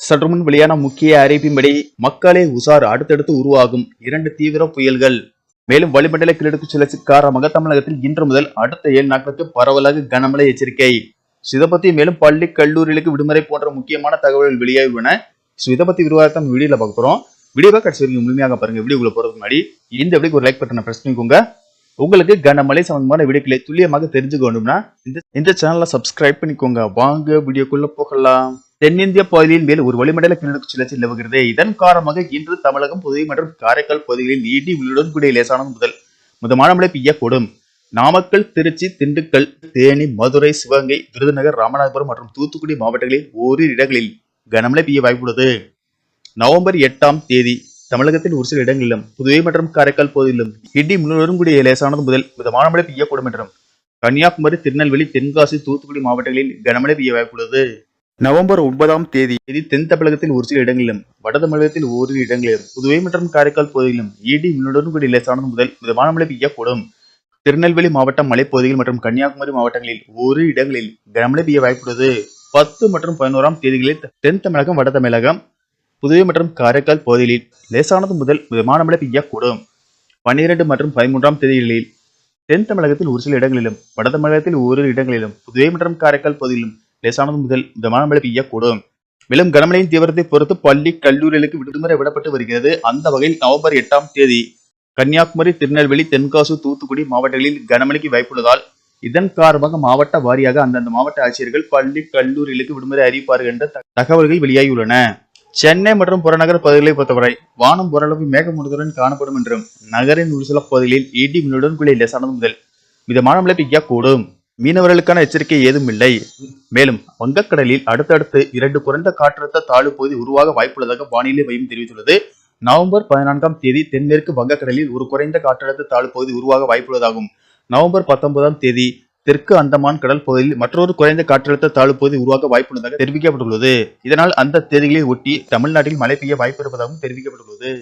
சற்று முன் வெளியான முக்கிய அறிவிப்பின்படி மக்களே உசார் அடுத்தடுத்து உருவாகும் இரண்டு தீவிர புயல்கள். மேலும் வளிமண்டல கிழக்கு சுழற்சி காரணமாக தமிழகத்தில் இன்று முதல் அடுத்த ஏழு நாட்களுக்கு பரவலாக கனமழை எச்சரிக்கை. So, இதை பத்தி மேலும் பள்ளி கல்லூரிகளுக்கு விடுமுறை போன்ற முக்கியமான தகவல்கள் வெளியாகியுள்ளன. ஸோ இதை பத்தி விரிவாக நம்ம வீடியோல பார்க்க போறோம். வீடியோவை கடைசி வரைக்கும் முழுமையாக பாருங்க. வீடியோக்குள்ள போறதுக்கு முன்னாடி இந்த வீடியோக்கு ஒரு லைக் பட்டனை பிரஸ் பண்ணிக்கோங்க. உங்களுக்கு கனமழை சம்பந்தமான வீடியோக்களை துல்லியமாக தெரிஞ்சுக்கணும்னா இந்த இந்த சேனலை சப்ஸ்கிரைப் பண்ணிக்கோங்க. வாங்க வீடியோக்குள்ள போகலாம். தென்னிந்திய பகுதியின் மேல் ஒரு வளிமண்டல கிழக்கு சுழற்சி நிலவுகிறது. இதன் காரணமாக இன்று தமிழகம் புதுவை மற்றும் காரைக்கால் பகுதிகளில் இடி உள்ளுடன் கூடிய லேசானது முதல் மிதமான மழை பெய்யக்கூடும். நாமக்கல் திருச்சி திண்டுக்கல் தேனி மதுரை சிவகங்கை விருதுநகர் ராமநாதபுரம் மற்றும் தூத்துக்குடி மாவட்டங்களில் ஓரிரு இடங்களில் கனமழை பெய்ய வாய்ப்புள்ளது. நவம்பர் எட்டாம் தேதி தமிழகத்தில் ஒரு சில இடங்களிலும் புதுவை மற்றும் காரைக்கால் பகுதியிலும் இடி முழுவதும் கூடிய லேசானது முதல் மிதமான மழை பெய்யக்கூடும் என்றும் கன்னியாகுமரி திருநெல்வேலி தென்காசி தூத்துக்குடி மாவட்டங்களில் கனமழை பெய்ய வாய்ப்புள்ளது. நவம்பர் ஒன்பதாம் தேதி இது தென் தமிழகத்தில் ஒரு சில இடங்களிலும் வட தமிழகத்தில் ஓரிரு இடங்களிலும் புதுவை மற்றும் காரைக்கால் பகுதியிலும் இடி மின்னுடன் கூடிய லேசானது முதல் மிதமான மழை பெய்யக்கூடும். திருநெல்வேலி மாவட்டம் மலைப்பகுதிகள் மற்றும் கன்னியாகுமரி மாவட்டங்களில் ஒரு இடங்களில் கனமழை பெய்ய வாய்ப்புள்ளது. பத்து மற்றும் பதினோராம் தேதிகளில் தென் தமிழகம் வட தமிழகம் புதுவை மற்றும் காரைக்கால் பகுதிகளில் லேசானது முதல் மிதமான மழை பெய்யக்கூடும். பன்னிரண்டு மற்றும் பதிமூன்றாம் தேதிகளில் தென் தமிழகத்தில் ஒரு சில இடங்களிலும் வட தமிழகத்தில் ஓரிரு இடங்களிலும் புதுவை மற்றும் காரைக்கால் பகுதியிலும் லேசானது முதல் மிதமான மழை பெய்யக்கூடும் மேலும் கனமழையின் தீவிரத்தை பொறுத்து பள்ளி கல்லூரிகளுக்கு விடுமுறை விடப்பட்டு வருகிறது. அந்த வகையில் நவம்பர் எட்டாம் தேதி கன்னியாகுமரி திருநெல்வேலி தென்காசி தூத்துக்குடி மாவட்டங்களில் கனமழைக்கு வாய்ப்புள்ளதால் இதன் காரணமாக மாவட்ட வாரியாக அந்தந்த மாவட்ட ஆட்சியர்கள் பள்ளி கல்லூரிகளுக்கு விடுமுறை அறிவிப்பார்கள் என்ற தகவல்கள் வெளியாகியுள்ளன. சென்னை மற்றும் புறநகர் பகுதிகளை பொறுத்தவரை வானம் ஓரளவு மேகமூட்டத்துடன் காணப்படும் என்றும் நகரின் ஒரு சில பகுதிகளில் இடி மின்னுடன் கூடிய லேசானது முதல் மிதமான மழை பெய்யக்கூடும் மீனவர்களுக்கான எச்சரிக்கை ஏதும் இல்லை. மேலும் வங்கக்கடலில் அடுத்தடுத்து இரண்டு குறைந்த காற்றழுத்த தாழ்வு பகுதி உருவாக வாய்ப்புள்ளதாக வானிலை மையம் தெரிவித்துள்ளது. நவம்பர் பதினான்காம் தேதி தென்மேற்கு வங்கக்கடலில் ஒரு குறைந்த காற்றழுத்த தாழ்வு பகுதி உருவாக வாய்ப்புள்ளதாகும். நவம்பர் பத்தொன்பதாம் தேதி தெற்கு அந்தமான் கடல் பகுதியில் மற்றொரு குறைந்த காற்றழுத்த தாழ்வு பகுதி உருவாக வாய்ப்புள்ளதாக தெரிவிக்கப்பட்டுள்ளது. இதனால் அந்த தேதிகளை ஒட்டி தமிழ்நாட்டில் மழை பெய்ய வாய்ப்பு இருப்பதாகவும் தெரிவிக்கப்பட்டுள்ளது.